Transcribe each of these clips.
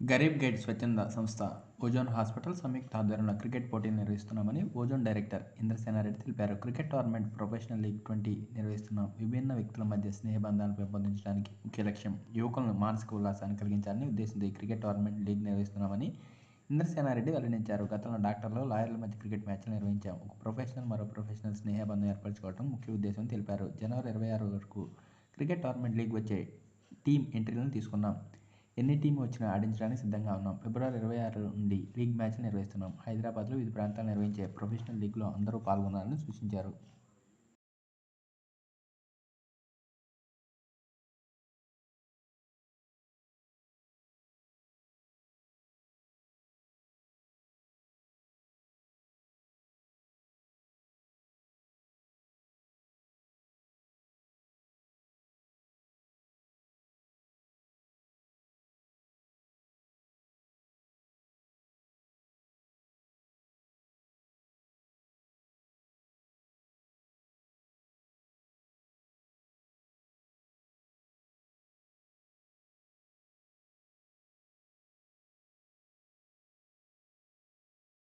Garib guide స్వచ్ఛంద సంస్థ ozone hospital సంయుక్త ఆధ్వర్యంలో క్రికెట్ పోటీలు నిర్వహిస్తున్నామని ఓజోన్ డైరెక్టర్ ఇంద్రసేనారెడ్డి తెలిపారు. Cricket tournament professional league twenty నిర్వహిస్తున్నాం విభిన్న వ్యక్తుల మధ్య స్నేహబంధాలను పెంపొందించడానికి ముఖ్య లక్ష్యం యువకులను మానసిక ఉల్లాసాన్ని కలిగించాలని ఉద్దేశంతో ఈ క్రికెట్ టోర్నమెంట్ లీగ్ నిర్వహిస్తున్నామని ఇంద్రసేనారెడ్డి వెల్లడించారు. గతంలో డాక్టర్లు లాయర్ల మధ్య క్రికెట్ మ్యాచ్లు నిర్వహించాం ఒక ప్రొఫెషనల్ మరో ప్రొఫెషనల్ స్నేహబంధం ఏర్పరచుకోవడం ముఖ్య ఉద్దేశం తెలిపారు. జనవరి ఇరవై ఆరు వరకు క్రికెట్ టోర్నమెంట్ లీగ్ వచ్చే టీం ఎంట్రీలను తీసుకున్నాం. ఎన్ని టీం వచ్చినా ఆడించడానికి సిద్ధంగా ఉన్నాం. ఫిబ్రవరి ఇరవై ఆరు నుండి లీగ్ మ్యాచ్లు నిర్వహిస్తున్నాం. హైదరాబాద్లో వివిధ ప్రాంతాలు నిర్వహించే ప్రొఫెషనల్ లీగ్లో అందరూ పాల్గొనాలని సూచించారు.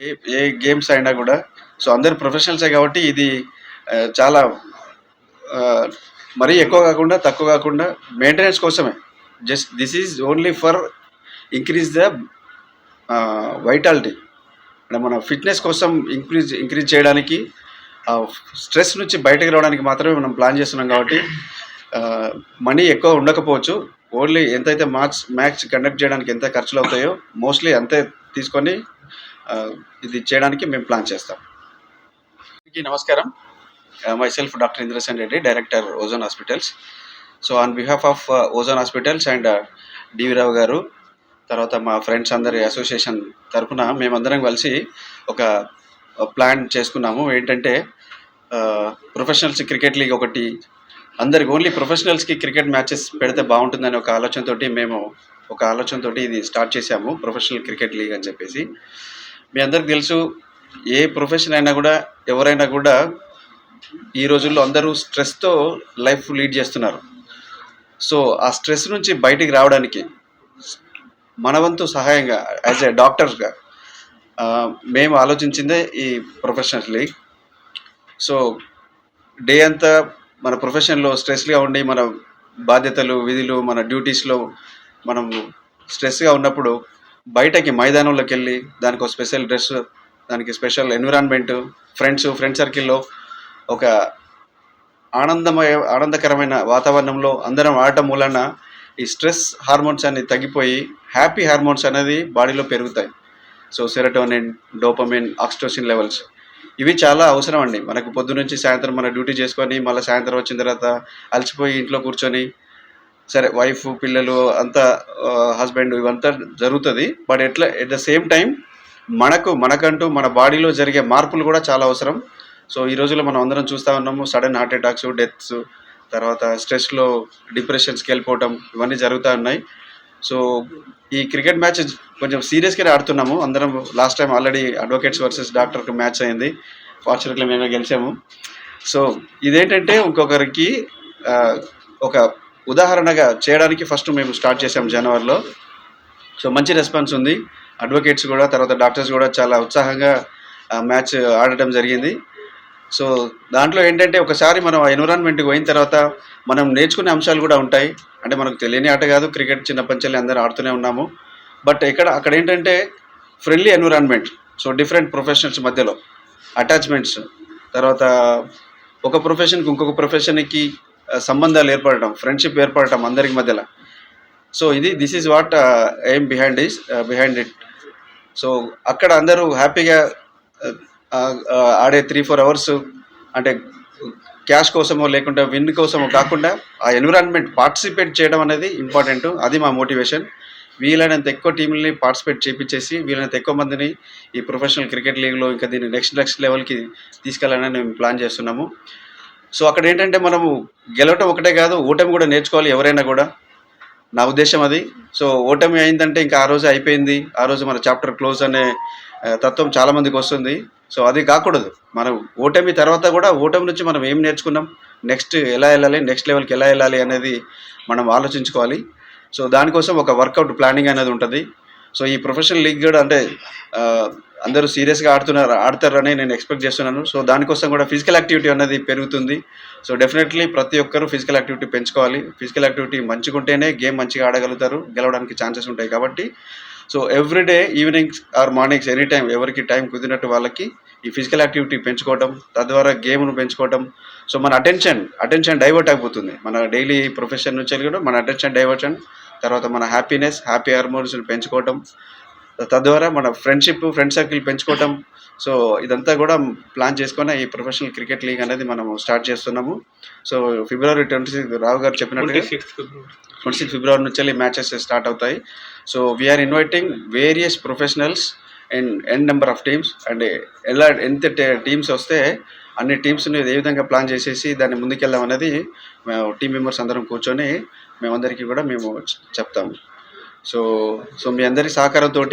ఏ ఏ గేమ్స్ అయినా కూడా. సో అందరు ప్రొఫెషనల్సే కాబట్టి ఇది చాలా మరీ ఎక్కువ కాకుండా తక్కువ కాకుండా మెయింటెనెన్స్ కోసమే. Just this is only for increase the vitality అంటే మన ఫిట్నెస్ కోసం ఇంక్రీజ్ ఇంక్రీజ్ చేయడానికి స్ట్రెస్ నుంచి బయటకు రావడానికి మాత్రమే మనం ప్లాన్ చేస్తున్నాం కాబట్టి మనీ ఎక్కువ ఉండకపోవచ్చు. ఓన్లీ ఎంతైతే మార్క్స్ మ్యాచ్ కండక్ట్ చేయడానికి ఎంత ఖర్చులు అవుతాయో మోస్ట్లీ అంతే తీసుకొని ఇది చేయడానికి మేము ప్లాన్ చేస్తాం. నమస్కారం. Myself doctor Indrasen Reddy director Ozone hospitals. So on behalf of Ozone hospitals and D V Rao తర్వాత మా ఫ్రెండ్స్ అందరి అసోసియేషన్ తరఫున మేమందరం కలిసి ఒక ప్లాన్ చేసుకున్నాము. ఏంటంటే ప్రొఫెషనల్స్ క్రికెట్ లీగ్ ఒకటి అందరికి ఓన్లీ ప్రొఫెషనల్స్కి క్రికెట్ మ్యాచెస్ పెడితే బాగుంటుందని ఒక ఆలోచనతోటి మేము ఒక ఆలోచనతోటి ఇది స్టార్ట్ చేశాము ప్రొఫెషనల్ క్రికెట్ లీగ్ అని చెప్పేసి. మీ అందరికి తెలుసు ఏ ప్రొఫెషన్ అయినా కూడా ఎవరైనా కూడా ఈ రోజుల్లో అందరూ స్ట్రెస్తో లైఫ్ లీడ్ చేస్తున్నారు. సో ఆ స్ట్రెస్ నుంచి బయటికి రావడానికి మనవంతు సహాయంగా యాజ్ ఏ డాక్టర్స్గా మేము ఆలోచించిందే ఈ ప్రొఫెషనల్ లీగ్ సో డే అంతా మన ప్రొఫెషన్లో స్ట్రెస్గా ఉండి మన బాధ్యతలు విధులు మన డ్యూటీస్లో మనం స్ట్రెస్గా ఉన్నప్పుడు బయటకి మైదానంలోకి వెళ్ళి దానికి ఒక స్పెషల్ డ్రెస్ దానికి స్పెషల్ ఎన్విరాన్మెంట్ ఫ్రెండ్స్ ఫ్రెండ్ సర్కిల్లో ఒక ఆనందమయ ఆనందకరమైన వాతావరణంలో అందరం ఆడటం మూలన ఈ స్ట్రెస్ హార్మోన్స్ అన్ని తగ్గిపోయి హ్యాపీ హార్మోన్స్ అనేది బాడీలో పెరుగుతాయి. So serotonin dopamine oxytocin levels. ఇవి చాలా అవసరం అండి. మనకు పొద్దు నుంచి సాయంత్రం మన డ్యూటీ చేసుకొని మళ్ళీ సాయంత్రం వచ్చిన తర్వాత అలసిపోయి ఇంట్లో కూర్చొని సరే వైఫ్ పిల్లలు అంతా హస్బెండ్ ఇవంతా జరుగుతుంది. బట్ ఎట్లా ఎట్ ద సేమ్ టైం మనకు మనకంటూ మన బాడీలో జరిగే మార్పులు కూడా చాలా అవసరం. సో ఈ రోజుల్లో మనం అందరం చూస్తూ ఉన్నాము సడన్ హార్ట్ అటాక్స్ డెత్స్ తర్వాత స్ట్రెస్లో డిప్రెషన్స్కి వెళ్ళిపోవటం ఇవన్నీ జరుగుతూ ఉన్నాయి. సో ఈ క్రికెట్ మ్యాచ్ కొంచెం సీరియస్గానే ఆడుతున్నాము. అందరం last time already advocates versus డాక్టర్కి మ్యాచ్ అయింది. ఫార్చునేట్లీ మేమే గెలిచాము. సో ఇదేంటంటే ఇంకొకరికి ఒక ఉదాహరణగా చేయడానికి ఫస్ట్ మేము స్టార్ట్ చేసాం జనవరిలో. సో మంచి రెస్పాన్స్ ఉంది. అడ్వకేట్స్ కూడా తర్వాత డాక్టర్స్ కూడా చాలా ఉత్సాహంగా మ్యాచ్ ఆడటం జరిగింది. సో దాంట్లో ఏంటంటే ఒకసారి మనం ఆ ఎన్విరాన్మెంట్కి పోయిన తర్వాత మనం నేర్చుకునే అంశాలు కూడా ఉంటాయి. అంటే మనకు తెలియని ఆట కాదు క్రికెట్ చిన్నప్పటి అందరూ ఆడుతూనే ఉన్నాము. బట్ ఇక్కడ అక్కడ ఏంటంటే friendly environment so different professionals మధ్యలో అటాచ్మెంట్స్. తర్వాత ఒక ప్రొఫెషన్కి ఇంకొక ప్రొఫెషన్కి సంబంధాలు ఏర్పడటం ఫ్రెండ్షిప్ ఏర్పడటం అందరికి మధ్యలో. సో ఇది this is what aim behind is behind it so అక్కడ అందరూ హ్యాపీగా ఆడే త్రీ ఫోర్ అవర్స్ అంటే క్యాష్ కోసమో లేకుంటే విన్ కోసమో కాకుండా ఆ ఎన్విరాన్మెంట్ పార్టిసిపేట్ చేయడం అనేది ఇంపార్టెంట్ అది మా మోటివేషన్ వీలైనంత ఎక్కువ టీంలని పార్టిసిపేట్ చేపించేసి వీలైనంత ఎక్కువ మందిని ఈ ప్రొఫెషనల్ క్రికెట్ లీగ్లో ఇంకా దీన్ని నెక్స్ట్ నెక్స్ట్ లెవెల్కి తీసుకెళ్ళాలని మేము ప్లాన్ చేస్తున్నాము. సో అక్కడ ఏంటంటే మనము గెలవటం ఒకటే కాదు ఓటమి కూడా నేర్చుకోవాలి ఎవరైనా కూడా. నా ఉద్దేశం అది. సో ఓటమి అయిందంటే ఇంకా ఆ రోజు అయిపోయింది. ఆ రోజు మన చాప్టర్ క్లోజ్ అనే తత్వం చాలామందికి వస్తుంది. సో అది కాకూడదు. మనం ఓటమి తర్వాత కూడా ఓటమి నుంచి మనం ఏం నేర్చుకున్నాం? నెక్స్ట్ ఎలా వెళ్ళాలి? నెక్స్ట్ లెవెల్కి ఎలా వెళ్ళాలి అనేది మనం ఆలోచించుకోవాలి. సో దానికోసం ఒక వర్కౌట్ ప్లానింగ్ అనేది ఉంటుంది. సో ఈ ప్రొఫెషనల్ లీగ్ కూడా అంటే అందరూ సీరియస్గా ఆడుతున్నారు ఆడతారని నేను ఎక్స్పెక్ట్ చేస్తున్నాను. సో దానికోసం కూడా ఫిజికల్ యాక్టివిటీ అనేది పెరుగుతుంది. సో డెఫినెట్లీ ప్రతి ఒక్కరూ ఫిజికల్ యాక్టివిటీ పెంచుకోవాలి. ఫిజికల్ యాక్టివిటీ మంచిగా ఉంటేనే గేమ్ మంచిగా ఆడగలుగుతారు గెలవడానికి ఛాన్సెస్ ఉంటాయి కాబట్టి. So everyday evenings or mornings any time ఎవరికి టైం కుదిరినట్టు వాళ్ళకి ఈ ఫిజికల్ యాక్టివిటీ పెంచుకోవడం తద్వారా గేమ్ను పెంచుకోవడం సో మన అటెన్షన్ అటెన్షన్ డైవర్ట్ అయిపోతుంది. మన డైలీ ప్రొఫెషన్ నుంచి కూడా మన అటెన్షన్ డైవర్షన్ తర్వాత మన హ్యాపీనెస్ హ్యాపీ హార్మోన్స్ని పెంచుకోవడం తద్వారా మన ఫ్రెండ్షిప్ ఫ్రెండ్ సర్కిల్ పెంచుకోవటం. సో ఇదంతా కూడా ప్లాన్ చేసుకొని ఈ ప్రొఫెషనల్ క్రికెట్ లీగ్ అనేది మనం స్టార్ట్ చేస్తున్నాము. So February twenty six Rao గారు చెప్పినట్టుగా ట్వంటీ సిక్స్ ఫిబ్రవరి నుంచి మ్యాచెస్ స్టార్ట్ అవుతాయి. So we're inviting various professionals and N number of teams and ఎలా ఎంత టీమ్స్ వస్తే అన్ని టీమ్స్ని ఏ విధంగా ప్లాన్ చేసేసి దాన్ని ముందుకెళ్దాం అనేది మేము టీం మెంబర్స్ అందరం కూర్చొని మేమందరికీ కూడా మేము చెప్తాము. సో సో మీ అందరి సహకారంతో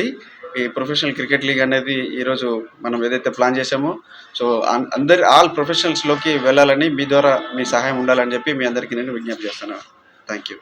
ఈ ప్రొఫెషనల్ క్రికెట్ లీగ్ అనేది ఈరోజు మనం ఏదైతే ప్లాన్ చేసామో సో అందరి ఆల్ ప్రొఫెషనల్స్లోకి వెళ్ళాలని మీ ద్వారా మీ సహాయం ఉండాలని చెప్పి మీ అందరికీ నేను విజ్ఞప్తి చేస్తున్నాను. Thank you